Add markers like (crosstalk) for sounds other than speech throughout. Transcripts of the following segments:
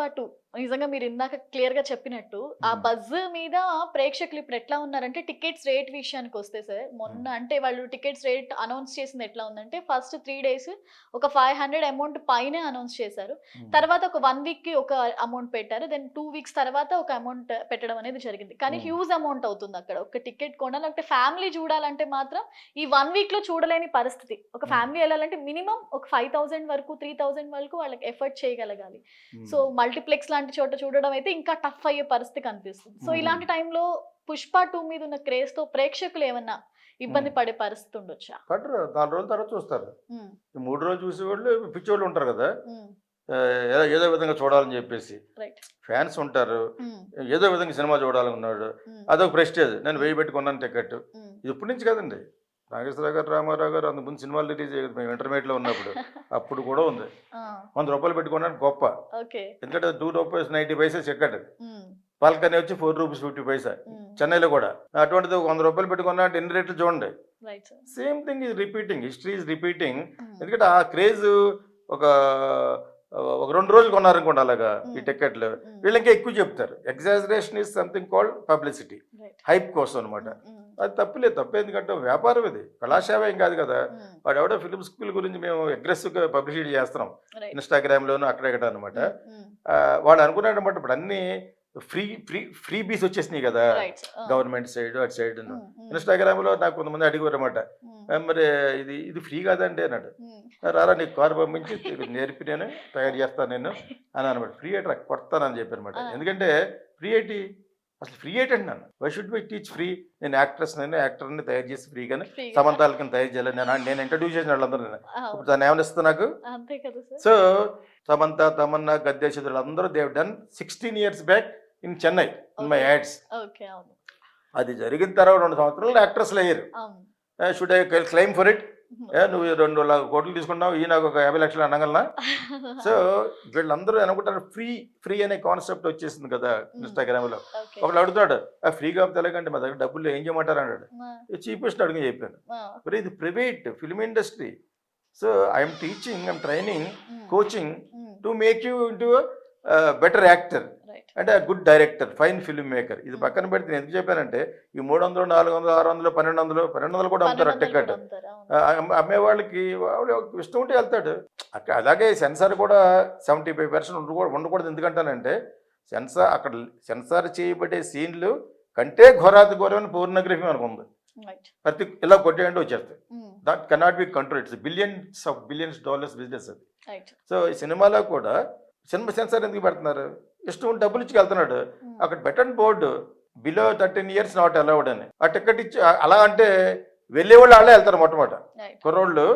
Pushpa two నిజంగా మీరు ఇందాక క్లియర్గా చెప్పినట్టు ఆ Hmm. బజ్ మీద ప్రేక్షకులు ఇప్పుడు ఎట్లా ఉన్నారంటే టికెట్స్ రేట్ విషయానికి వస్తే సార్ మొన్న అంటే వాళ్ళు టికెట్స్ రేట్ అనౌన్స్ చేసింది ఎట్లా ఉందంటే ఫస్ట్ త్రీ డేస్ ఒక ఫైవ్ హండ్రెడ్ అమౌంట్ పైనే అనౌన్స్ చేశారు తర్వాత ఒక వన్ వీక్కి ఒక అమౌంట్ పెట్టారు దెన్ టూ వీక్స్ తర్వాత ఒక అమౌంట్ పెట్టడం అనేది జరిగింది కానీ Hmm. హ్యూజ్ అమౌంట్ అవుతుంది అక్కడ ఒక టికెట్ కొనాలి లేకపోతే ఫ్యామిలీ చూడాలంటే మాత్రం ఈ వన్ వీక్లో చూడలేని పరిస్థితి ఒక Hmm. ఫ్యామిలీ వెళ్ళాలంటే మినిమం ఒక ఫైవ్ థౌసండ్ వరకు త్రీ థౌసండ్ వరకు వాళ్ళకి ఎఫర్ట్ చేయగలగాలి Hmm. సో మల్టీప్లెక్స్ లాంటి చోట చూడడం అయితే ఇంకా టఫ్ అయ్యే పరిస్థితి కనిపిస్తుంది. సో. ఇలాంటి టైంలో పుష్ప టూ మీద ఉన్న క్రేజ్తో ప్రేక్షకులు ఏమన్నా ఇబ్బంది. పడే పరిస్థితి ఉండొచ్చా? పట్టరు నాలుగు రోజుల తర్వాత చూస్తారు. మూడు రోజులు చూసేవాళ్ళు పిచ్చోళ్ళు ఉంటారు కదా. ఏదో విధంగా చూడాలని చెప్పేసి. ఫ్యాన్స్ ఉంటారు. ఏదో విధంగా సినిమా చూడాలనుకున్నాడు అదొక ప్రెస్టేజ్. నేను వెయ్యి పెట్టుకున్నాను టికెట్. ఇది ఇప్పటి నుంచి కదండి? నాగేశ్వరరావు గారు రామారావు గారు అంత ముందు సినిమాలు రిలీజ్ అయ్యేది మేము ఇంటర్మీడియట్లో ఉన్నప్పుడు. (laughs) అప్పుడు కూడా ఉంది. వంద రూపాయలు పెట్టుకున్నాను గొప్ప. ఎందుకంటే two rupees ninety paisa um, పాల్కనీ వచ్చి ఫోర్ రూపీస్ ఫిఫ్టీ పైసా. చెన్నైలో కూడా. అటువంటిది వంద రూపాయలు పెట్టుకున్నా అంటే ఎన్ని రేట్లు చూడండి. Same thing is repeating history is repeating ఎందుకంటే ఆ క్రేజ్ ఒక ఒక రెండు రోజులు కొన్నారనుకోండి అలాగా ఈ. టికెట్లు వీళ్ళు ఇంకా ఎక్కువ చెప్తారు. Exaggeration is something called publicity hype కోసం అనమాట అది తప్పులేదు. తప్పు ఎందుకంటే వ్యాపారం ఇది. కళాసేవ ఏం కాదు కదా. వాడు ఎవడో ఫిలిం స్కూల్ గురించి మేము అగ్రెసివ్గా పబ్లిసిటీ చేస్తున్నాం. ఇన్స్టాగ్రామ్లోను అక్కడ ఇక్కడ అనమాట వాడు అనుకున్నాడు అనమాట ఇప్పుడు అన్ని ఫ్రీ ఫ్రీ ఫ్రీ బీస్ వచ్చేసినాయి కదా గవర్నమెంట్ సైడ్ అటు సైడ్ ఉమ్, ఇన్స్టాగ్రామ్లో నాకు కొంతమంది అడిగారు అనమాట మరి ఇది ఇది ఫ్రీ కాదండి అన్నాడు. రారా నీకు కారు పంపించి నేర్పి నేను తయారు చేస్తాను నేను అని అనమాట ఫ్రీ ఎయిట్ కొడతానని చెప్పి అనమాట. ఎందుకంటే ఫ్రీ ఎయిటీ అసలు ఫ్రీ ఎయిట్ అండి నన్ను? Why should by teach free నేను యాక్ట్రెస్ నేను యాక్టర్ని తయారు చేసి ఫ్రీగానే ఫ్రీగా. సమంతాలకి తయారు చేయాలి. నేను నేను ఇంట్రడ్యూస్ చేసిన వాళ్ళందరూ ఇప్పుడు దాన్ని ఏమైనా ఇస్తా నాకు సో సమంత తమన్నా గద్దేశులు అందరూ they've done sixteen years back in Chennai in my. Ads అది జరిగిన తర్వాత రెండు సంవత్సరాలు యాక్ట్రెస్లు అయ్యారు. Should I claim for it. ఏ నువ్వు రెండు లా- కోట్లు తీసుకున్నావు ఈ నాకు ఒక యాభై లక్షలు అనగలనా? (laughs) సో వీళ్ళందరూ అనుకుంటారు ఫ్రీ ఫ్రీ అనే కాన్సెప్ట్ వచ్చేసింది కదా ఇన్స్టాగ్రామ్లో. ఓకే. ఒకళ్ళు అడుగుతాడు ఆ ఫ్రీగా తెలగంటే మా దగ్గర డబ్బులు ఏం చేయమంటారు? అన్నాడు. చీపెస్ట్ అడుగు చెప్పాను మరి ఇది private film industry. So I'm teaching I'm training coaching to make you into better actor. అంటే good director fine film maker ఇది పక్కన పెడితే నేను ఎందుకు చెప్పానంటే ఈ మూడు వందలు నాలుగు వందలు ఆరు వందలు పన్నెండు వందలు పన్నెండు వందలు కూడా అమ్ముతారు టికెట్ వందలు కూడా అమ్ముతారు, అవును. అమ్మే వాళ్ళకి వాడు ఇష్టం ఉంటే వెళ్తాడు. అక్క అలాగే సెన్సార్ కూడా సెవెంటీ ఫైవ్ పర్సెంట్ ఉండకూడదు ఉండకూడదు. ఎందుకంటానంటే సెన్సార్ అక్కడ సెన్సార్ చేయబడే సీన్లు కంటే ఘోరాతి ఘోరమైన పూర్ణగ్రహం అనుకుంది ప్రతి ఇలా కొట్టేయండి వచ్చేస్తాయి. That cannot be control it's billions of billions dollars business అది. సో ఈ సినిమాలో కూడా సినిమా సెన్సార్ ఎందుకు పెడుతున్నారు? ఇష్టం డబ్బులు ఇచ్చి వెళ్తున్నాడు అక్కడ పెట్టండి board below thirteen years not allowed అని. ఆ టికెట్ ఇచ్చి అలా అంటే వెళ్ళే వాళ్ళు వాళ్ళే వెళ్తారు మొట్టమొదట. కుర్రోళ్ళు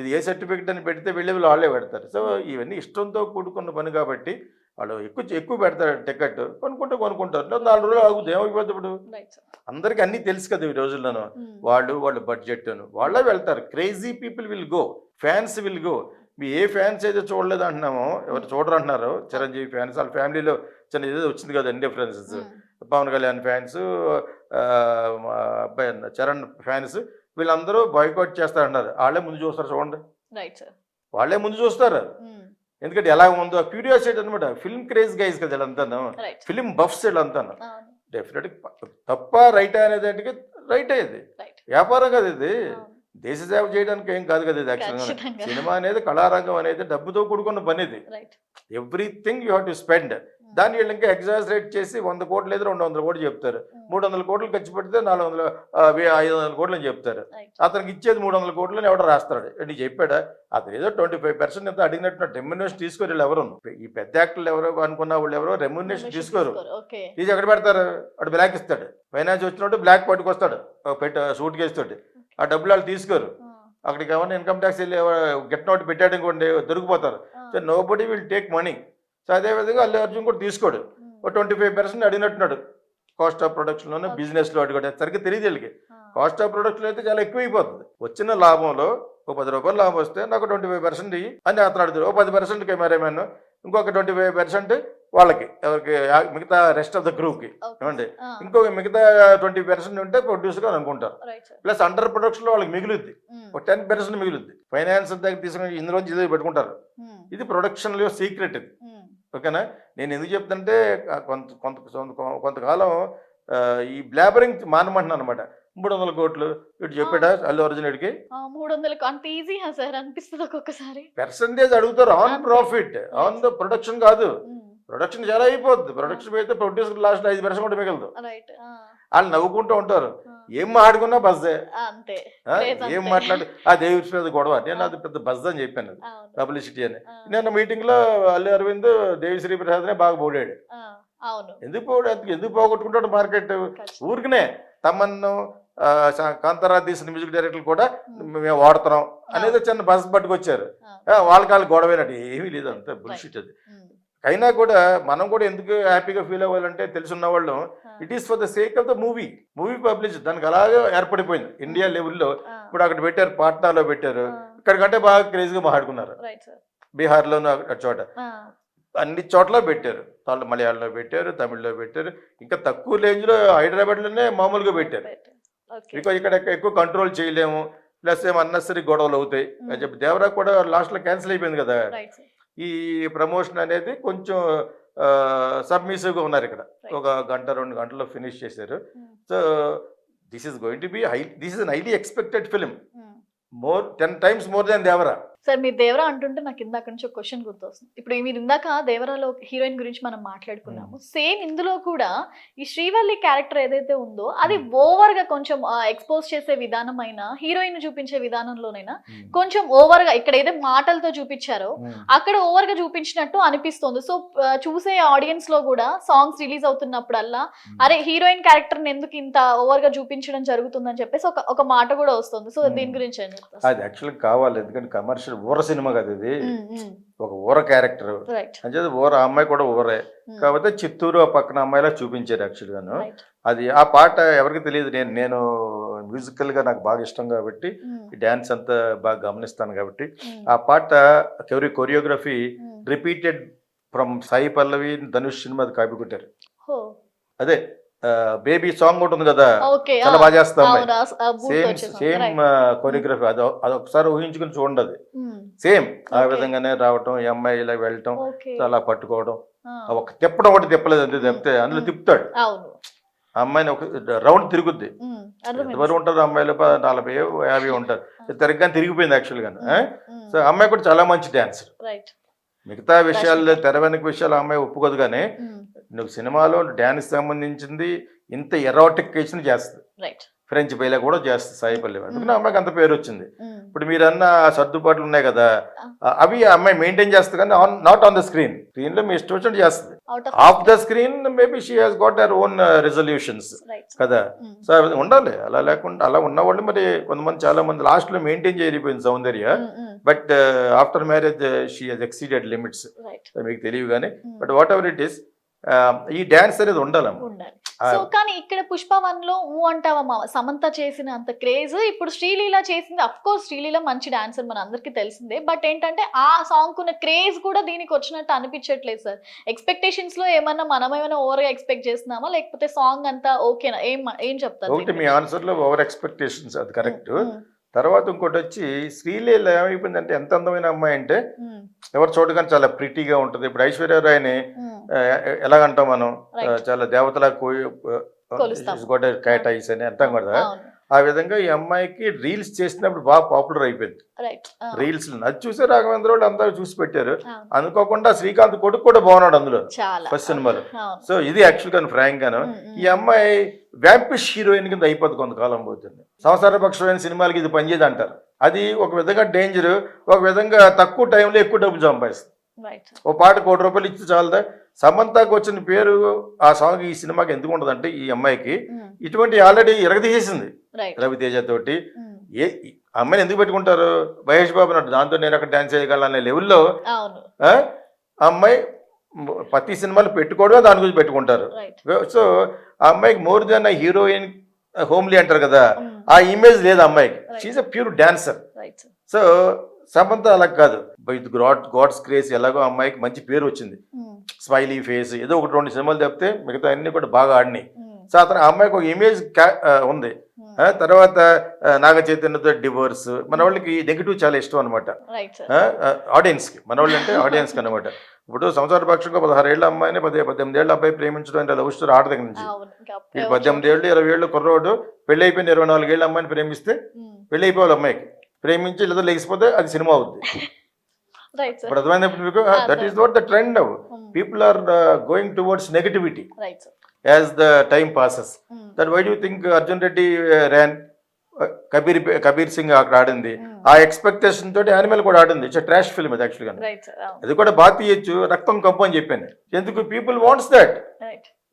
ఇది ఏ సర్టిఫికెట్ అని పెడితే వెళ్ళే వాళ్ళు వాళ్ళే పెడతారు. సో ఇవన్నీ ఇష్టంతో కూడుకున్న పని కాబట్టి వాళ్ళు ఎక్కువ ఎక్కువ పెడతారు టికెట్. కొనుక్కుంటే కొనుక్కుంటారు. నాలుగు రోజులు ఆగుతుంది. ఏమైపోతుంది ఇప్పుడు? అందరికీ అన్నీ తెలుసు కదా ఈ రోజుల్లోనూ. వాళ్ళు వాళ్ళ బడ్జెట్ వాళ్ళే వెళ్తారు. Crazy people will go fans will go మీ ఏ ఫ్యాన్స్ అయితే చూడలేదు అంటున్నామో ఎవరు చూడరు అంటున్నారు చిరంజీవి ఫ్యాన్స్ వాళ్ళ ఫ్యామిలీలో చిన్న ఏదో వచ్చింది కదా డిఫరెన్సెస్ పవన్ కళ్యాణ్ ఫ్యాన్స్ అబ్బాయి చరణ్ ఫ్యాన్స్ వీళ్ళందరూ బాయ్కాట్ చేస్తారంటున్నారు. వాళ్ళే ముందు చూస్తారు చూడండి. రైట్ సార్ వాళ్ళే ముందు చూస్తారు. ఉమ్, ఎందుకంటే ఎలా ఉందో క్యూరియాసిటీ అనమాట ఫిల్మ్ క్రేజ్ గైస్ కదా వీళ్ళంతాను. రైట్ ఫిల్మ్ బఫ్స్ వీళ్ళంతాను. అవును. డెఫినెట్ తప్ప రైట్ అనేది రైట్ రైట్ వ్యాపారం కదా ఇది. దేశ సేవ చేయడానికి ఏం కాదు కదా ఇది యాక్చువల్గా. సినిమా అనేది కళారంగం అనేది డబ్బుతో కూడుకున్న పని ఇది everything you have to spend దాన్ని వీళ్ళు ఇంకా ఎగ్జాజరేట్ చేసి వంద కోట్లు లేదు రెండు వందల కోట్లు చెప్తారు. మూడు వందల కోట్లు ఖర్చు పెడితే నాలుగు వందల ఐదు వందల కోట్లు అని చెప్తారు అతనికి ఇచ్చేది మూడు వందల కోట్లు అని ఎవడో రాస్తాడు. నీకు చెప్పాడా? అతను ఏదో ట్వంటీ ఫైవ్ పర్సెంట్ ఎంత అడిగినట్టు రెమ్యునేషన్ తీసుకోరు వీళ్ళు ఎవరు. ఈ పెద్ద యాక్టర్లు ఎవరో అనుకున్న వాళ్ళు ఎవరో రెమ్యునేషన్ తీసుకోరు. తీసి ఎక్కడ పెడతారు? వాడు బ్లాక్ ఇస్తాడు. ఫైనాన్స్ వచ్చినట్టు బ్లాక్ పట్టుకొస్తాడు. పెట్ట సూట్ కేసు తోటి ఆ డబ్బులు వాళ్ళు తీసుకోరు. అక్కడికి ఏమన్నా ఇన్కమ్ ట్యాక్స్ వెళ్ళి గెట్ నోట్ పెట్టాడు ఇంకోండి దొరికిపోతారు. So nobody will take money so అదేవిధంగా అల్లు అర్జున్ కూడా తీసుకోడు. ఒక ట్వంటీ ఫైవ్ పర్సెంట్ అడిగినట్టున్నాడు. కాస్ట్ ఆఫ్ ప్రొడక్షన్లోనే. బిజినెస్లో అడిగాడు సరిగ్గా తెలియదు వీళ్ళకి. కాస్ట్ ఆఫ్ ప్రొడక్షన్ అయితే చాలా ఎక్కువ అయిపోతుంది వచ్చిన లాభంలో ఒక పది రూపాయలు లాభం వస్తే నాకు ట్వంటీ ఫైవ్ పర్సెంట్ అని అతను అడుగుతాడు. ఓ పది పర్సెంట్ కెమెరామెన్ ఇంకొక ట్వంటీ ఫైవ్ పర్సెంట్ వాళ్ళకి ఎవరికి మిగతా రెస్ట్ ఆఫ్ ద గ్రూప్కి ఏమండి? ఇంకొక మిగతా ట్వంటీ పర్సెంట్ ఉంటే ప్రొడ్యూసర్ అని అనుకుంటారు. ప్లస్ అండర్ ప్రొడక్షన్లో వాళ్ళకి మిగులుద్ది. ఒక టెన్ పర్సెంట్ మిగులుద్ది. ఫైనాన్స్ దగ్గర తీసుకుని ఇందులో ఇదే పెట్టుకుంటారు. ఇది ప్రొడక్షన్లో సీక్రెట్ ఇది. ఓకేనా నేను ఎందుకు చెప్తుంటే కొంత కొంత కొంత- కొంతకాలం ఈ బ్లాబరింగ్ మానమంటున్నాను అనమాట మూడు వందల కోట్లు ఇటు చెప్పాడా అల్లు అర్జునుడికి మూడు వందలకు అంత ఈజీయా సార్ అనిపిస్తుంది ఒక్కొక్కసారి. పర్సంటేజ్ అడుగుతారు on. Profit on the production కాదు. ఉమ్, ప్రొడక్షన్ చాలా అయిపోద్ది. ప్రొడక్షన్ అయితే ప్రొడ్యూసర్ లాస్ట్ ఐదు పర్సెంట్ కూడా మిగలదు. వాళ్ళు నవ్వుకుంటూ ఉంటారు. ఏం మాట్లాడుకున్నా బజ్జే. ఏం. మాట్లాడు ఆ దేవి మీద గొడవ. నేను అది పెద్ద బజ్ అని చెప్పాను పబ్లిసిటీ అని. ఆ, నిన్న మీటింగ్లో అల్లు అరవింద్ దేవిశ్రీ ప్రసాద్నే బాగా పోడాడు. ఎందుకు పోడు? ఎందుకు పోగొట్టుకుంటాడు మార్కెట్. ఊరికనే తమన్ను కాంతారా తీసిన మ్యూజిక్ డైరెక్టర్లు కూడా మేము వాడుతున్నాం. అనేది చిన్న బస్ పట్టుకొచ్చారు. వాళ్ళకి వాళ్ళు గొడవైనట్టు. ఏమీ లేదు అంత బుల్షిట్ అది. అయినా కూడా మనం కూడా ఎందుకు హ్యాపీగా ఫీల్ అవ్వాలంటే తెలుసున్న వాళ్ళం. It is for the sake of the movie movie publish దానికి అలాగే ఏర్పడిపోయింది. ఇండియా లెవెల్లో ఆ, ఇప్పుడు అక్కడ పెట్టారు పాట్నాలో పెట్టారు. ఇక్కడికంటే బాగా క్రేజ్గా మాట్లాడుకున్నారు. బీహార్లోను చోట. అన్ని చోట్ల పెట్టారు. తమిళ మలయాళంలో పెట్టారు తమిళ్ళో పెట్టారు. ఇంకా తక్కువ రేంజ్లో హైదరాబాద్లోనే మామూలుగా పెట్టారు. బికాజ్ ఇక్కడ ఎక్కువ కంట్రోల్ చేయలేము. ప్లస్ ఏమో అన్నెసరీ గొడవలు అవుతాయి. అని చెప్పి దేవరా కూడా లాస్ట్లో క్యాన్సిల్ అయిపోయింది కదా. ఈ ప్రమోషన్ అనేది కొంచెం సబ్మిసివ్గా ఉన్నారు ఇక్కడ. ఒక గంట రెండు గంటల్లో ఫినిష్ చేశారు. ఉమ్, so this is going to be high this is an highly expected film. More ten times more than Devara sir మీరు దేవరా అంటుంటే నాకు ఇందాక నుంచి ఒక క్వశ్చన్ గుర్తొస్తుంది. ఇప్పుడు మీరు ఇందాక దేవరాలో హీరోయిన్ గురించి మనం మాట్లాడుకున్నాము. సేమ్ ఇందులో కూడా ఈ శ్రీవల్లి క్యారెక్టర్ ఏదైతే ఉందో అది ఓవర్గా కొంచెం ఎక్స్పోజ్ చేసే విధానం అయినా హీరోయిన్ చూపించే విధానంలోనైనా కొంచెం ఓవర్గా ఇక్కడ ఏదో మాటలతో చూపించారో అక్కడ ఓవర్గా చూపించినట్టు అనిపిస్తుంది. సో చూసే ఆడియన్స్లో కూడా సాంగ్స్ రిలీజ్ అవుతున్నప్పుడల్లా అరే హీరోయిన్ క్యారెక్టర్ ఎందుకు ఇంత ఓవర్గా చూపించడం జరుగుతుందని చెప్పేసి ఒక ఒక మాట కూడా వస్తుంది. సో దీని Hmm. గురించి అది యాక్చువల్గా కావాలి. ఎందుకంటే కమర్షియల్ ఊర సినిమా కదా ఇది. ఒక ఊర క్యారెక్టర్. అంటే ఊర అమ్మాయి కూడా ఊరే. కాకపోతే చిత్తూరు ఆ పక్కన అమ్మాయిలా చూపించారు యాక్చువల్గాను. అది ఆ పాట ఎవరికి తెలియదు. నేను నేను మ్యూజికల్గా నాకు బాగా ఇష్టం కాబట్టి డ్యాన్స్ అంతా బాగా గమనిస్తాను కాబట్టి ఆ పాట కెవరి choreography repeated from Sai Pallavi Dhanush cinema copy కొట్టారు. అదే. బేబీ సాంగ్ ఉంటుంది కదా ఓకే చాలా బాగా చేస్తా సేమ్ సేమ్ కొరియోగ్రఫీ అది అది ఒకసారి ఊహించుకుని చూడండి అది సేమ్ ఆ. విధంగానే రావటం ఈ అమ్మాయి ఇలా వెళ్ళటం అలా పట్టుకోవడం ఒక తిప్పడం ఒకటి తిప్పలేదు అంతే తప్పితే అందులో Hmm. తిప్పుతాడు. అమ్మాయిని ఒక రౌండ్ తిరుగుద్ది. ఎంతవరకు ఉంటుంది అమ్మాయిలు? నలభై యాభై ఉంటారు తిరగగానే తిరిగిపోయింది యాక్చువల్గా సో అమ్మాయి కూడా చాలా మంచి డాన్సర్ మిగతా విషయాలు తెర వెనక విషయాలు అమ్మాయి ఒప్పుకోదు కానీ నువ్వు సినిమాలో డ్యాన్స్ సంబంధించింది ఇంత ఎరాటిక్ కేసుని చేస్తుంది. ఫ్రెంచ్ బయలా కూడా చేస్తుంది సాయి పల్లె అందుకని ఆ అమ్మాయికి అంత పేరు వచ్చింది. ఉమ్, ఇప్పుడు మీరు అన్న ఆ సర్దుబాట్లు ఉన్నాయి కదా అవి అమ్మాయి మెయింటైన్ చేస్తుంది కానీ on not on the screen స్క్రీన్లో మీ ఇష్టం వచ్చినట్టు చేస్తుంది. Off the screen maybe she has got her own resolutions కదా. సో అవి ఉండాలి. అలా లేకుండా అలా ఉన్నవాళ్ళు మరి కొంతమంది చాలా మంది లాస్ట్లో మెయింటైన్ చేయలేకపోయింది Soundarya but after marriage she has exceeded limits మీకు తెలియదు కానీ but whatever it is ఈ డ్యాన్స్ అనేది ఉండాలమ్మ ఉండాలి. సో కానీ ఇక్కడ పుష్ప వన్లో ఊ అంటావా సమంత చేసిన అంత క్రేజ్ ఇప్పుడు శ్రీలీల చేసింది అఫ్ కోర్స్ శ్రీలీల మంచి డాన్సర్ మన అందరికీ తెలిసిందే. బట్ ఏంటంటే ఆ సాంగ్ ఉన్న క్రేజ్ కూడా దీనికి వచ్చినట్టు అనిపించట్లేదు సార్ ఎక్స్పెక్టేషన్స్లో ఏమన్నా మనం ఏమైనా ఓవర్గా ఎక్స్పెక్ట్ చేస్తున్నామా? లేకపోతే సాంగ్ అంతా ఓకేనా ఏం ఏం చెప్తారు మీ ఆన్సర్లో ఓవర్ ఎక్స్పెక్టేషన్స్ అది కరెక్ట్ తర్వాత ఇంకోటి వచ్చి శ్రీలీల ఏమైపోయిందంటే ఎంత అందమైన అమ్మాయి అంటే ఎవరు చూడగానే చాలా ప్రిటీగా ఉంటుంది. ఇప్పుడు ఐశ్వర్య రాయ్ని ఎలాగంటాం మనం. చాలా దేవతలా కొలుస్తాం. క్యాట్ ఐస్ అని అంటాం కదా. ఆ విధంగా ఈ అమ్మాయికి రీల్స్ చేసినప్పుడు బాగా పాపులర్ అయిపోయింది. రీల్స్ అది చూసే రాఘవేంద్ర వాళ్ళు అందరూ చూసి పెట్టారు. అనుకోకుండా శ్రీకాంత్ కొడుకు కూడా బాగున్నాడు అందులో. ఫస్ట్ సినిమాలో. సో ఇది యాక్చువల్గా ఫ్రాంక్ గాను. ఈ అమ్మాయి వ్యాంపిష్ హీరోయిన్ కింద అయిపోతుంది కొంతకాలం పోతుంది. సంసార పక్షమైన సినిమాలకి ఇది పనిచేది అంటారు అది ఒక విధంగా డేంజర్ ఒక విధంగా తక్కువ టైంలో ఎక్కువ డబ్బులు సంపాదిస్తుంది. ఓ పాట కోటి రూపాయలు ఇచ్చి చాలదా? సమంతకు వచ్చిన పేరు ఆ సాంగ్ ఈ సినిమాకి ఎందుకు ఉండదంటే ఈ అమ్మాయికి ఉమ్, ఇటువంటి ఆల్రెడీ ఇరగదీసేసింది. రవితేజ తోటి. ఉమ్, ఏ అమ్మాయిని ఎందుకు పెట్టుకుంటారు? మహేష్ బాబు నాడు దాంతో నేను అక్కడ డాన్స్ చేయగలను అనే లెవెల్లో అమ్మాయి ప్రతి సినిమాలు పెట్టుకోవడమే దాని గురించి పెట్టుకుంటారు. సో ఆ అమ్మాయికి మోర్ దాన్ హీరోయిన్ హోమ్లీ అంటారు కదా ఆ ఇమేజ్ లేదు అమ్మాయికి. She's a pure dancer so Samantha అలా కాదు. విత్ గాడ్ గాడ్స్ క్రేజ్ ఎలాగో అమ్మాయికి మంచి పేరు వచ్చింది. ఉమ్, స్మైలీ ఫేస్ ఏదో ఒకటి రెండు సినిమాలు తప్పితే మిగతా అన్ని కూడా బాగా ఆడినాయి. ఉమ్, సో అతను అమ్మాయికి ఒక ఇమేజ్ ఉంది. ఆ, తర్వాత నాగ చైతన్యతో డివోర్స్. మన వాళ్ళకి నెగిటివ్ చాలా ఇష్టం అనమాట ఆడియన్స్కి. మన వాళ్ళు అంటే (laughs) ఆడియన్స్కి అనమాట ఇప్పుడు సంసార పక్షంగా పదహారేళ్ళ అమ్మాయిని పది పద్దెనిమిది ఏళ్ళ అబ్బాయి ప్రేమించడం అంటే లవ్ స్టోరీ ఆడ దగ్గర నుంచి. వీడు పద్దెనిమిది ఏళ్ళు ఇరవై ఏళ్ళు కుర్రోడు పెళ్ళి అయిపోయిన ఇరవై నాలుగేళ్ళ అమ్మాయిని ప్రేమిస్తే పెళ్ళి అయిపోవాలి అమ్మాయికి. ప్రేమించి లేదా లేకపోతే అది సినిమా అవుద్ది. (laughs) ఇప్పుడు అర్థమైనప్పుడు మీకు? That is what the trend now people are going towards negativity as the time passes that why do think Arjun Reddy Ryan Kabir Kabir Singh అక్కడ ఆడింది. ఉమ్, ఆ ఎక్స్పెక్టేషన్ తోటి యానిమల్ కూడా ఆడింది. ఇట్స్ ట్రాష్ ఫిల్మ్ అది యాక్చువల్గా అది కూడా బాగా తీయచ్చు రక్తం కంపు అని చెప్పాను. ఎందుకు? పీపుల్ వాంట్స్ దట్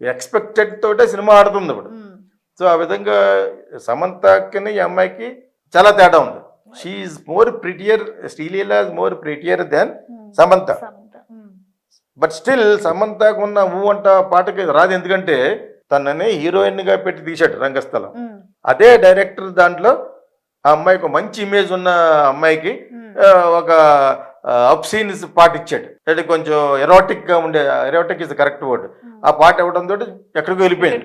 ఎక్స్పెక్టెడ్ తోటే సినిమా ఆడుతుంది ఇప్పుడు. సో ఆ విధంగా సమంతకి ఈ అమ్మాయికి చాలా తేడా ఉంది. She's more prettier Sreeleela more prettier than Samantha but still సమంతకు ఉన్న ఊ అంట పాటకి రాదు. ఎందుకంటే తనని హీరోయిన్గా పెట్టి తీశాడు రంగస్థలం. ఉమ్, అదే డైరెక్టర్ దాంట్లో ఆ అమ్మాయికి మంచి ఇమేజ్ ఉన్న అమ్మాయికి ఆ, ఒక అప్ సీన్స్ పాట ఇచ్చాడు. అంటే కొంచెం ఎరోటిక్గా ఉండే ఎరోటిక్ ఇస్ కరెక్ట్ వర్డ్. ఆ పాట ఇవ్వడం తోటి ఎక్కడికి వెళ్ళిపోయింది.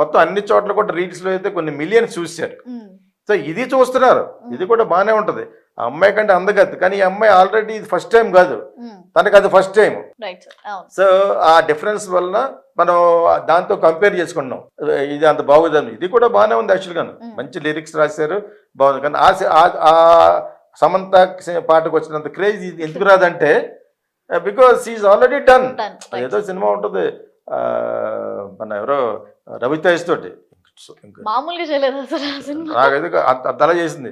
మొత్తం అన్ని చోట్ల కూడా రీల్స్లో అయితే కొన్ని మిలియన్స్ చూశారు ఉమ్, సో ఇది చూస్తున్నారు. ఇది కూడా బాగానే ఉంటది. ఆ అమ్మాయి కంటే అందగత్తు. కానీ ఈ అమ్మాయి ఆల్రెడీ ఇది ఫస్ట్ టైం కాదు. తనకి అది ఫస్ట్ టైం సో ఆ డిఫరెన్స్ వలన మనం దాంతో కంపేర్ చేసుకున్నాం. ఇది అంత బాగుందని. ఇది కూడా బాగానే ఉంది యాక్చువల్గా. మంచి లిరిక్స్ రాశారు. బాగుంది. కానీ ఆ సమంత పాటకు వచ్చినంత క్రేజ్ ఎందుకు రాదంటే బికాస్ ఈజ్ ఆల్రెడీ డన్. ఏదో సినిమా ఉంటుంది. మన ఎవరో రవితేజ్ తోటి. మామూలుగా చేయలేదు అసలు నాకైతే అంత చేసింది?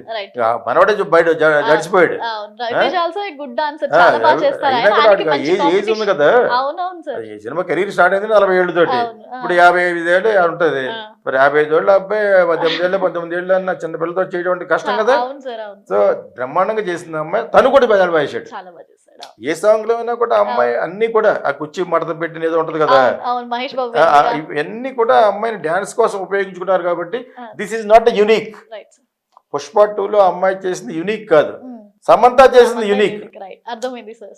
మనవాడే బయట జ- జడిచిపోయాడు రవితేజ్ ఆల్సో గుడ్ డాన్సర్ ఆ, చాలా బాగా రవి- చేస్తారు. అయినా ఆయన కూడా ఆయనకి వాడికి మంచి ఏజ్ ఏజ్ ఉంది. కదా? ఈ సినిమా కెరీర్ స్టార్ట్ అయింది నలభై ఏళ్ళు తోటి. ఇప్పుడు యాభై ఐదు ఏళ్ళు ఉంటుంది. మరి యాభై ఐదు ఏళ్ళ అబ్బాయి పద్దెనిమిది ఏళ్ళు పంతొమ్మిది ఏళ్ళు అన్న చిన్న పిల్లతో చేయడం కష్టం కదా? సో బ్రహ్మాండంగా చేసింది అమ్మాయి. తను కూడా బజార్ వాయించాడు ఏ సాంగ్లో అయినా కూడా అమ్మాయి అన్ని కూడా ఆ కుర్చీ మడత పెట్టిన ఏదో ఉంటది కదా? మహేష్ బాబు ఆ, ఇవన్నీ కూడా అమ్మాయిని డాన్స్ కోసం ఉపయోగించుకున్నారు కాబట్టి. This is not unique. Pushpa two లో అమ్మాయి చేసింది యునిక్ కాదు. సమంత చేసింది యునిక్. అర్థమైంది సార్.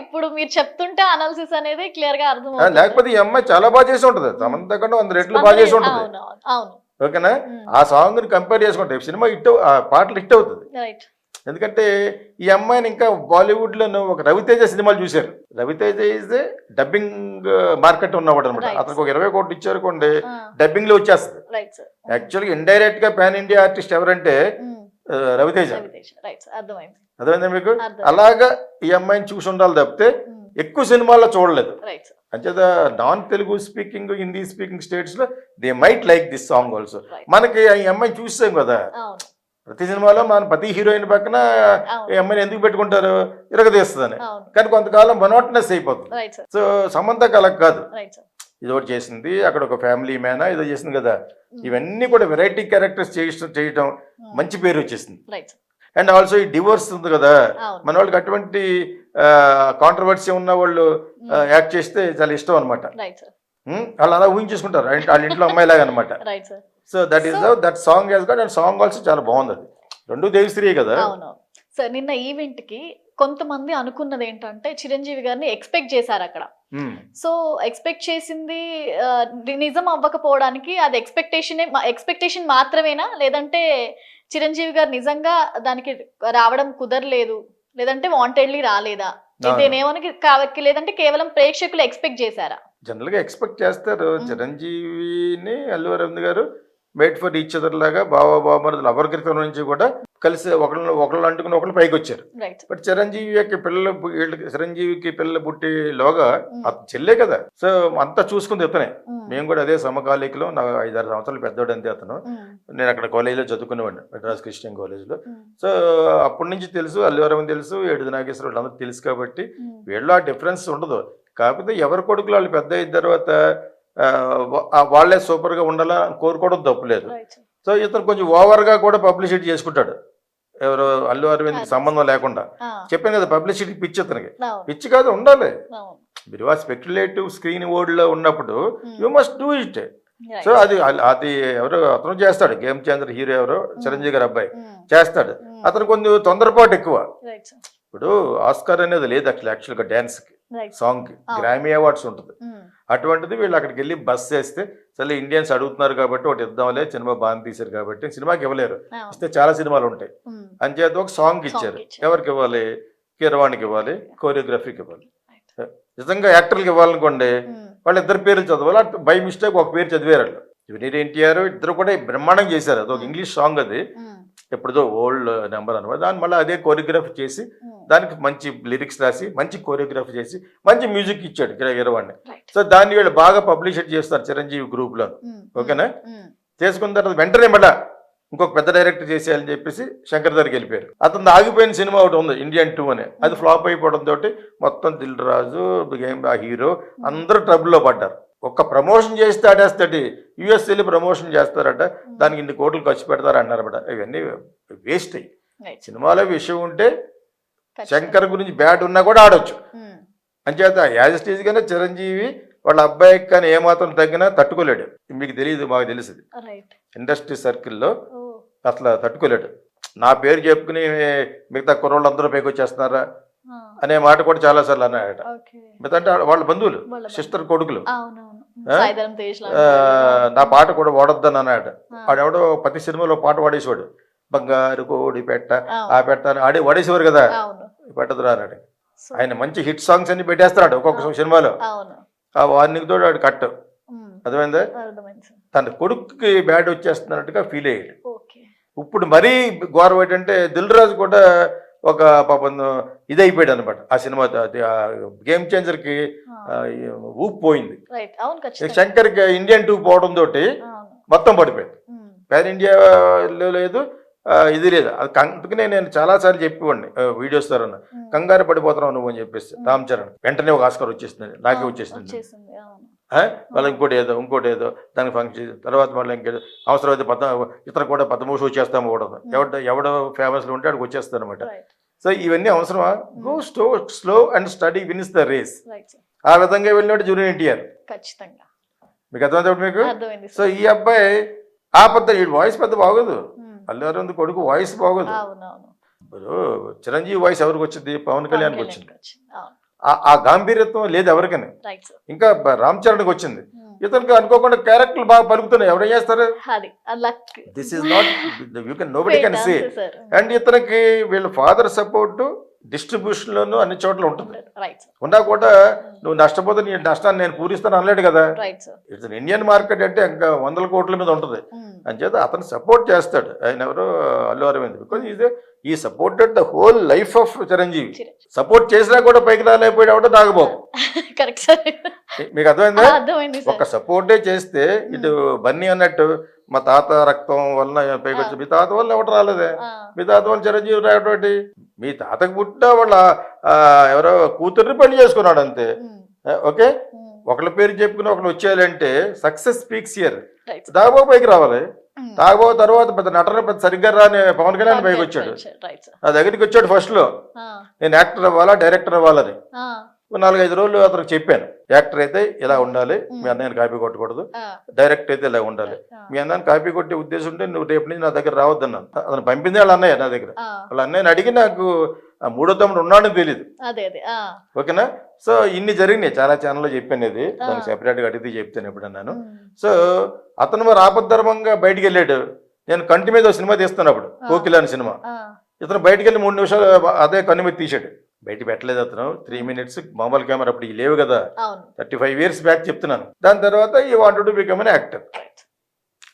ఇప్పుడు మీరు చెప్తుంటే అనాలిసిస్ అనేది క్లియర్గా అర్థం. లేకపోతే ఈ అమ్మాయి చాలా బాగా చేసి ఉంటది. సమంత కంటే వంద రెట్లు బాగా చేసి ఉంటది. అవును ఓకేనా? ఆ సాంగ్ని కంపేర్ చేసుకుంటే సినిమా హిట్ పాటలు హిట్ అవుతుంది. రైట్ ఎందుకంటే ఈ అమ్మాయిని ఇంకా బాలీవుడ్లో ఒక రవితేజ సినిమాలు చూశారు. రవితేజ ఇస్ డబ్బింగ్ మార్కెట్ ఉన్నవాడు అనమాట. అతనికి ఒక ఇరవై కోట్లు ఇచ్చారు కొండి డబ్బింగ్లో వచ్చేస్తుంది. యాక్చువల్గా ఇండైరెక్ట్గా పాన్ ఇండియా ఆర్టిస్ట్ ఎవరంటే రవితేజ. అర్థమైంది. మీకు? అలాగా ఈ అమ్మాయిని చూసి ఉండాలి తప్పితే ఎక్కువ సినిమాల్లో చూడలేదు. అంచేత non Telugu speaking Hindi speaking స్టేట్స్లో they might like this song also. మనకి ఈ అమ్మాయిని చూసాం కదా. ప్రతి సినిమాలో మన ప్రతి హీరోయిన్ పక్కన అమ్మాయిని ఎందుకు పెట్టుకుంటారు? ఇరగదీస్తుందని. కానీ కొంతకాలం మొనోటనెస్ అయిపోతుంది. సో సమంతకు అలా కాదు. ఇది ఒకటి చేసింది. అక్కడ ఒక ఫ్యామిలీ మ్యాన్ ఏదో చేసింది కదా. ఇవన్నీ కూడా వెరైటీ క్యారెక్టర్స్ చేయడం చేయటం మంచి పేరు వచ్చేసింది. అండ్ ఆల్సో ఈ డివోర్స్ ఉంది కదా. మన వాళ్ళకి అటువంటి కాంట్రవర్సీ ఉన్న వాళ్ళు యాక్ట్ చేస్తే చాలా ఇష్టం అనమాట సార్ వాళ్ళు అలా ఊహించేసుకుంటారు. వాళ్ళ ఇంట్లో అమ్మాయిలాగా అనమాట so that is that song got and song also చాలా బాగుంది. అది రెండు దేవిశ్రీ కదా? అవును. సార్ నిన్న ఈవెంట్కి కొంతమంది అనుకున్నది ఏంటంటే చిరంజీవి గారిని ఎక్స్పెక్ట్ చేశారు అక్కడ. సో ఎక్స్పెక్ట్ చేసింది నిజం అవ్వకపోవడానికి అది ఎక్స్పెక్టేషన్ ఎక్స్పెక్టేషన్ మాత్రమేనా? లేదంటే చిరంజీవి గారు నిజంగా దానికి రావడం కుదరలేదు? లేదంటే వాంటెడ్లీ రాలేదా? కావకి లేదంటే కేవలం ప్రేక్షకులు ఎక్స్పెక్ట్ చేశారా? జనరల్గా ఎక్స్పెక్ట్ చేస్తారు. మ్మ్. చిరంజీవిని అల్లు అరవింద్ గారు మేడ్ ఫర్ ఈచ్ అదర్ లాగా బావ బావమరుదులు అపరికృతం నుంచి కూడా కలిసి ఒకళ్ళు ఒకళ్ళు అంటుకుని ఒకళ్ళు పైకి వచ్చారు. బట్ చిరంజీవి యొక్క పిల్లలు చిరంజీవికి పిల్లలు పుట్టేలోగా. అతను చెల్లే కదా. సో అంతా చూసుకుంది ఇతనే మేము కూడా అదే సమకాలీకులో. నా ఐదారు సంవత్సరాలు పెద్దోడు అంతే అతను. నేను అక్కడ కాలేజీలో చదువుకునేవాడిని మెడ్రాస్ క్రిస్టియన్ కాలేజ్లో. సో అప్పటి నుంచి తెలుసు అల్లు అరవింద్ తెలుసు ఏడుది నాగేశ్వర వాళ్ళందరూ తెలుసు కాబట్టి వీళ్ళు ఆ డిఫరెన్స్ ఉండదు. కాకపోతే ఎవరి కొడుకులు వాళ్ళు పెద్ద అయిన తర్వాత వాళ్ళే సూపర్గా ఉండాలని కోరుకోవడం తప్పులేదు. సో ఇతను కొంచెం ఓవర్గా కూడా పబ్లిసిటీ చేసుకుంటాడు. ఎవరు అల్లు అరవింద్కి సంబంధం లేకుండా. చెప్పాను కదా పబ్లిసిటీ పిచ్చి ఇతనికి. పిచ్చి కాదు ఉండాలి. మీరు ఆ స్పెక్యులేటివ్ స్క్రీన్లో ఉన్నప్పుడు you must do it. So అది అది ఎవరు అతను చేస్తాడు. గేమ్ చేంజర్ హీరో ఎవరు చిరంజీవి గారి అబ్బాయి చేస్తాడు. అతను కొంచెం తొందరపాటు ఎక్కువ. ఇప్పుడు ఆస్కార్ అనేది లేదు అసలు యాక్చువల్గా డ్యాన్స్కి సాంగ్కి. గ్రామీ అవార్డ్స్ ఉంటుంది. అటువంటిది వీళ్ళు అక్కడికి వెళ్ళి బస్ చేస్తే సరే ఇండియన్స్ అడుగుతున్నారు కాబట్టి ఒకటి ఇద్దాంలే సినిమా బాగా తీశారు కాబట్టి సినిమాకి ఇవ్వలేరు. ఇస్తే చాలా సినిమాలు ఉంటాయి. అంచేత ఒక సాంగ్ ఇచ్చారు. ఎవరికి ఇవ్వాలి? కీరవాణికి ఇవ్వాలి కోరియోగ్రఫీకి ఇవ్వాలి. నిజంగా యాక్టర్లకు ఇవ్వాలనుకోండి వాళ్ళు ఇద్దరు పేర్లు చదవాలి బై మిస్టేక్ ఒక పేరు చదివారు వాళ్ళు. జూనియర్ ఎన్టీఆర్ ఇద్దరు కూడా బ్రహ్మాండం చేశారు. అది ఒక ఇంగ్లీష్ సాంగ్ అది. ఎప్పుడుదో ఓల్డ్ నెంబర్ అనమాట దాని మళ్ళీ అదే కోరియోగ్రఫీ చేసి దానికి మంచి లిరిక్స్ రాసి మంచి కోరియోగ్రఫీ చేసి మంచి మ్యూజిక్ ఇచ్చాడు గిరవాడిని సో దాన్ని వీళ్ళు బాగా పబ్లిషిట్ చేస్తారు చిరంజీవి గ్రూప్లో ఓకేనా? చేసుకున్న తర్వాత వెంటనే మళ్ళా ఇంకొక పెద్ద డైరెక్టర్ చేసేయాలని చెప్పేసి శంకర్ దగ్గరికి వెళ్ళిపోయారు. అతను ఆగిపోయిన సినిమా ఒకటి ఉంది ఇండియన్ టూ అని. అది ఫ్లాప్ అయిపోవడం తోటి మొత్తం దిల్ రాజు ఆ హీరో అందరూ ట్రబుల్లో పడ్డారు. ఒక్క ప్రమోషన్ చేస్తే ఆడేస్తాడు. యుఎస్ వెళ్ళి ప్రమోషన్ చేస్తారట. దానికి ఇన్ని కోట్లు ఖర్చు పెడతారు అన్నారట ఇవన్నీ వేస్ట్ అయ్యి సినిమాలో విషయం ఉంటే శంకర్ గురించి బ్యాడ్ ఉన్నా కూడా ఆడొచ్చు. అంచేత యాజ్ స్టేజ్ గానే చిరంజీవి వాళ్ళ అబ్బాయికి కానీ ఏమాత్రం తగ్గినా తట్టుకోలేడు. మీకు తెలియదు మాకు తెలుసు రైట్ ఇండస్ట్రీ సర్కిల్లో అసలు తట్టుకోలేడు. నా పేరు చెప్పుకుని మిగతా కుర్రోళ్ళందరూ పైకి వచ్చేస్తున్నారా? అనే మాట కూడా చాలాసార్లు అన్నాయట మిగతా అంటే వాళ్ళ బంధువులు సిస్టర్ కొడుకులు. నా పాట కూడా వాడొద్దని అన్నాడు. వాడెవడో ప్రతి సినిమాలో పాట వాడేసేవాడు. బంగారు కోడి పెట్ట ఆ. పెట్ట ఆడి వాడేసేవారు కదా. పెట్టదురా అన్నాడు. ఆయన మంచి హిట్ సాంగ్స్ అన్ని పెట్టేస్తున్నాడు ఒక్కొక్క సినిమాలో. ఆ వార్నింగ్ తోడు ఆడు కట్ ఉమ్, అర్థమైందా? అర్థమైంది సార్. తన కొడుకుకి బ్యాడ్ వచ్చేస్తున్నట్టుగా ఫీల్ అయ్యాడు. ఇప్పుడు మరీ ఘోరం ఏంటంటే దిల్ రాజు కూడా ఒక పాపం ఇది అయిపోయాడు అనమాట ఆ సినిమా గేమ్ చేంజర్కి ఊపు పోయింది. శంకర్కి ఇండియన్ టూ పోవడం తోటి మొత్తం పడిపోయింది. ఉమ్, పాన్ ఇండియాలో లేదు ఇది లేదు. అది కం- అందుకనే నేను చాలాసార్లు చెప్పేవాడిని వీడియోస్ ద్వారా. కంగారు పడిపోతున్నావు నువ్వు అని చెప్పేసి. రామ్ చరణ్ వెంటనే ఒక ఆస్కర్ వచ్చేసింది. నాకే వచ్చేసింది? మళ్ళీ ఇంకోటి ఏదో ఇంకోటి ఏదో దానికి ఫంక్షన్ తర్వాత మళ్ళీ ఇంకేదో అవసరం అయితే పద్మ ఇతర కూడా పద్మ షో చేస్తాము కూడా. ఎవడ ఎవడో ఫేమస్లో ఉంటే అక్కడికి వచ్చేస్తాను అనమాట సో ఇవన్నీ అవసరమా? గో స్టో slow and steady wins the race ఆ విధంగా వెళ్ళినట్టు జూనియర్ ఎన్టీఆర్ ఖచ్చితంగా. మీకు అర్థమైతే మీకు? అర్థమైంది సో ఈ అబ్బాయి ఆ పెద్ద ఈ వాయిస్ పెద్ద బాగోదు. ఉమ్, అల్లు అరవింద్ కొడుకు వాయిస్ బాగోదు. ఇప్పుడు చిరంజీవి వాయిస్ ఎవరికి వచ్చింది? పవన్ కళ్యాణ్కి వచ్చింది. ఆ- ఆ గాంభీర్యత్వం లేదు ఎవరికని. ఇంకా రామ్ చరణ్కి వచ్చింది. ఉమ్, ఇతనికి అనుకోకుండా క్యారెక్టర్లు బాగా పలుకుతున్నాయి. ఎవరు చేస్తారు? This is not you can nobody can say and ఇతనికి వీళ్ళ ఫాదర్ సపోర్ట్ డిస్ట్రిబ్యూషన్లోను అన్ని చోట్ల ఉంటుంది. ఉన్నా కూడా నువ్వు నష్టపోతే నీ నష్టాన్ని నేను పూరిస్తాను అనలేడు కదా. ఇట్స్ ఇండియన్ మార్కెట్ అంటే ఇంకా వందల కోట్ల మీద ఉంటుంది. అంచేత అతను సపోర్ట్ చేస్తాడు. ఆయన ఎవరు Allu Aravind. Because is he supported the whole life of Chiranjeevi. Support చేసినా కూడా పైకి రాలేకపోయాడు నాగబాబు కరెక్ట్ సార్ మీకు అర్థమైందా? ఒక సపోర్టే చేస్తే ఇటు బన్నీ అన్నట్టు మా తాత రక్తం వలన పైకి వచ్చి మీ తాత వల్ల ఎవరు రాలేదే? మీ తాత వల్ల చిరంజీవి రావటం మీ తాతకు పుట్టిన వాళ్ళ ఎవరో కూతుర్ని పెళ్ళి చేసుకున్నాడు అంతే. ఆ, ఓకే? ఉమ్, ఒకళ్ళ పేరు చెప్పుకుని ఒకళ్ళు వచ్చేయాలంటే సక్సెస్ స్పీక్స్ ఇయర్. నాగబాబు పైకి రావాలి. నాగబాబు తర్వాత పెద్ద నటన పెద్ద సరిగ్గా రాని పవన్ కళ్యాణ్ పైకి వచ్చాడు. నా దగ్గరికి వచ్చాడు ఫస్ట్లో. నేను యాక్టర్ అవ్వాలా డైరెక్టర్ అవ్వాలని. నాలుగైదు రోజులు అతనికి చెప్పాను. యాక్టర్ అయితే ఇలా ఉండాలి మీ అన్నయ్యని కాపీ కొట్టకూడదు డైరెక్ట్ అయితే ఇలా ఉండాలి. మీ అన్నని కాపీ కొట్టే ఉద్దేశం ఉంటే నువ్వు రేపు నుంచి నా దగ్గర రావద్దన్నాను. అతను పంపింది వాళ్ళ అన్నయ్య నా దగ్గర. వాళ్ళ అన్నయ్యని అడిగి నాకు ఆ మూడో తమ్ముడు ఉన్నాడని తెలియదు ఓకేనా? సో ఇన్ని జరిగినాయి. చాలా ఛానల్లో చెప్పాను ఇది. దానికి సెపరేట్గా అడిగితే చెప్తాను ఎప్పుడన్నాను సో అతను మరి ఆపద్ధర్మంగా బయటికి వెళ్ళాడు. నేను కంటి మీద సినిమా తీస్తున్నప్పుడు ఆ. కోకిల అనే సినిమా ఇతను బయటికి వెళ్ళి మూడు నిమిషాలు అదే కన్ను మీద తీసాడు బయట పెట్టలేదు అతను. త్రీ మినిట్స్ మామూలు కెమెరా అప్పుడు లేవు కదా. థర్టీ ఫైవ్ ఇయర్స్ బ్యాక్ చెప్తున్నాను. దాని తర్వాత he wanted to become an actor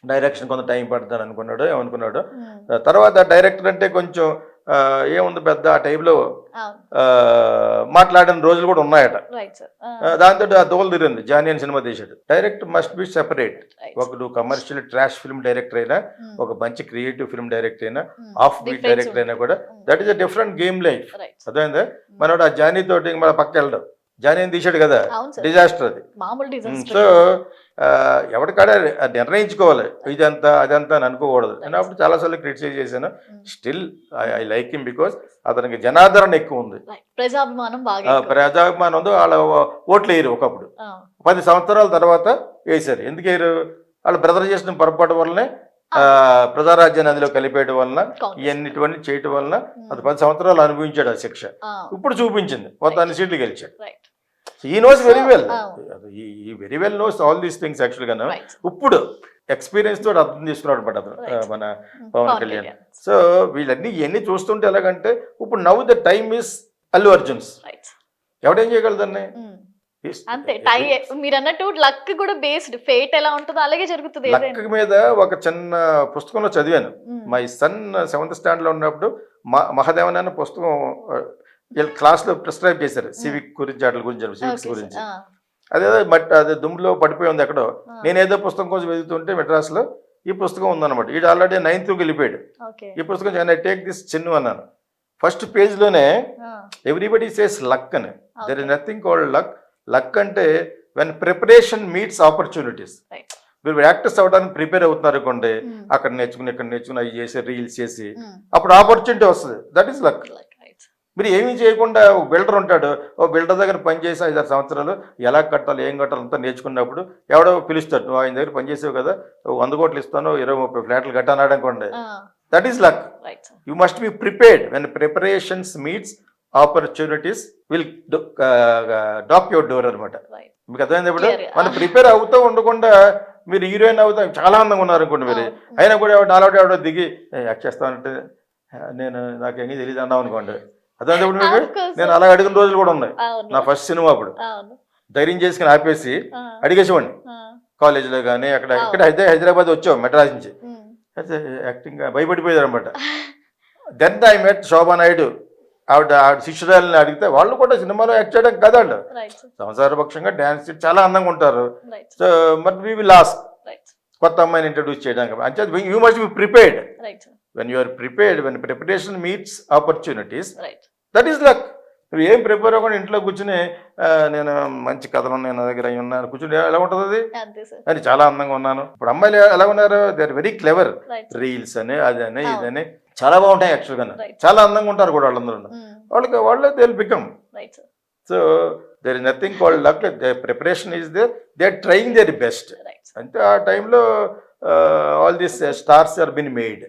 direction కొంత టైం పడుతుంది అనుకున్నాడు ఏమనుకున్నాడు. తర్వాత డైరెక్టర్ అంటే కొంచెం ఏముంది పెద్ద ఆ టైంలో మాట్లాడిన రోజులు కూడా ఉన్నాయట. దాంతో ఆ. దోలు తిరింది జానీ అని సినిమా తీశాడు. Direct must be separate right ఒకడు కమర్షియల్ ట్రాష్ ఫిల్మ్ డైరెక్టర్ అయినా ఉమ్, ఒక మంచి క్రియేటివ్ ఫిల్మ్ డైరెక్టర్ అయినా ఆఫ్ బీట్ డైరెక్టర్ అయినా కూడా. That is a different game life అర్థమైందా? మనోడు ఆ జానీ తోటి మన పక్క వెళ్ళడం. జానీ తీశాడు కదా. డిజాస్టర్ అది. సో ఎవరికాడ నిర్ణయించుకోవాలి. ఇదంతా అదంతా అని అనుకోకూడదు. నేను అప్పుడు చాలాసార్లు క్రిటిసైజ్ చేశాను. Still I like him because అతనికి జనాదరణ ఎక్కువ ఉంది. ప్రజాభిమానం. ప్రజాభిమానం ఉంది. వాళ్ళ ఓట్లు వేయరు ఒకప్పుడు. పది సంవత్సరాల తర్వాత వేశారు. ఎందుకు వేయరు? వాళ్ళ బ్రదర్ చేసిన పొరపాటు వల్లనే ఆ, ప్రజారాజ్యాన్ని అందులో కలిపేయడం వలన. ఇవన్నిటివన్నీ చేయటం వలన ఉమ్, అది పది సంవత్సరాలు అనుభవించాడు ఆ శిక్ష. ఇప్పుడు చూపించింది. మొత్తం అన్ని సీట్లు గెలిచాడు. He knows very well. He very well knows all these things యాక్చువల్గా ఇప్పుడు ఎక్స్పీరియన్స్ తోటి అర్థం చేసుకున్నాడు అనమాట అతను. మన ఉమ్, పవన్ కళ్యాణ్. సో వీళ్ళన్నీ ఇవన్నీ చూస్తుంటే ఎలాగంటే ఇప్పుడు now the time is Allu Arjun's ఎవడేం చేయగలదాన్ని Yes. అంతే టై మీరు అన్నట్టు లక్ కూడా బేస్డ్ ఫేట్ ఎలా ఉంటుందో అలాగే జరుగుతుంది లక్ మీద ఒక చిన్న పుస్తకంలో చదివాను. మై సన్ సెవెంత్ స్టాండర్డ్లో ఉన్నప్పుడు మా మహాదేవన్ అనే పుస్తకం వీళ్ళ క్లాస్లో ప్రిస్క్రైబ్ చేశారు సివిక్ గురించి వాటి గురించి సివిక్స్ గురించి. అదేదో బట్ అది దుమ్ములో పడిపోయి ఉంది ఎక్కడో. ఆ, నేను ఏదో పుస్తకం కోసం వెతుకుతుంటే మెడ్రాస్లో ఈ పుస్తకం ఉందన్నమాట. ఇది ఆల్రెడీ నైన్త్కి వెళ్ళిపోయాడు. ఈ పుస్తకం నేను టేక్ దిస్ చిన్ను అన్నాను. ఫస్ట్ పేజ్లోనే ఎవ్రీబడి సేస్ లక్ అని. There. Is nothing called luck luck అంటే వెన్ ప్రిపరేషన్ మీట్స్ ఆపర్చునిటీస్. మీరు యాక్టర్స్ అవ్వడానికి ప్రిపేర్ అవుతున్నారు అనుకోండి ఉమ్, అక్కడ నేర్చుకుని ఇక్కడ నేర్చుకుని అవి చేసి రీల్స్ చేసి ఉమ్, అప్పుడు ఆపర్చునిటీ వస్తుంది. That is luck. మీరు ఏమీ చేయకుండా ఒక బిల్డర్ ఉంటాడు ఓ బిల్డర్ దగ్గర పనిచేసి ఐదారు సంవత్సరాలు ఎలా కట్టాలి ఏం కట్టాలి అంతా నేర్చుకున్నప్పుడు ఎవడో పిలుస్తాడు నువ్వు ఆయన దగ్గర పనిచేసావు కదా ఓ వంద కోట్లు ఇస్తాను ఇరవై ముప్పై ఫ్లాట్లు కట్టానాడు అనుకోండి. That is luck. You must be prepared when preparations meets opportunities will dock your door అనమాట. మీకు అర్థమైంది ఇప్పుడు. మనం ప్రిపేర్ అవుతూ ఉండకుండా మీరు హీరోయిన్ అవుతా చాలా అందంగా ఉన్నారు అనుకోండి మీరు. అయినా కూడా ఎవడు నాలో ఎవడో దిగి యాక్ట్ చేస్తానంటే "ఆ, నేను నాకు ఏమీ తెలియదు అన్నాం అనుకోండి. Course, నేను. అలా అడిగిన రోజులు కూడా ఉన్నాయి. నా ఫస్ట్ సినిమా అప్పుడు. ధైర్యం చేసుకుని ఆపేసి అడిగేసేవాడిని. కాలేజీలో కానీ అక్కడ. ఇక్కడ హైదరా హైదరాబాద్ వచ్చాం మెడ్రాస్ నుంచి. అయితే యాక్టింగ్ భయపడిపోయారు అనమాట then I met Shobha Naidu. ఆవిడ ఆవిడ శిష్యురాలని అడిగితే వాళ్ళు కూడా సినిమాలో యాక్ట్ చేయడం కదా వాళ్ళు. Right, sir. సంసారపక్షంగా డ్యాన్స్ చాలా అందంగా ఉంటారు. So but we will last కొత్త అమ్మాయిని ఇంట్రడ్యూస్ చేయడానికి. అంటే you must be prepared. When you are prepared when preparation meets opportunities. That is luck నువ్వు ఏం ప్రిపేర్ అవ్వకుండా ఇంట్లో కూర్చుని "ఆ, నేను మంచి కథలు ఉన్నాయి నా దగ్గర అవి ఉన్నాను కూర్చుని ఎలా ఉంటుంది అది? అని చాలా అందంగా ఉన్నాను. ఇప్పుడు అమ్మాయిలు ఎలా ఉన్నారు? They are very clever reels అని అది అని అవును. ఇదని చాలా బాగుంటాయి యాక్చువల్గా. చాలా అందంగా ఉంటారు కూడా వాళ్ళందరూ. వాళ్ళకి వాళ్ళే they become right sir so there is nothing called luck they preparation is there they are trying their best అంటే ఆ టైంలో all this stars are been made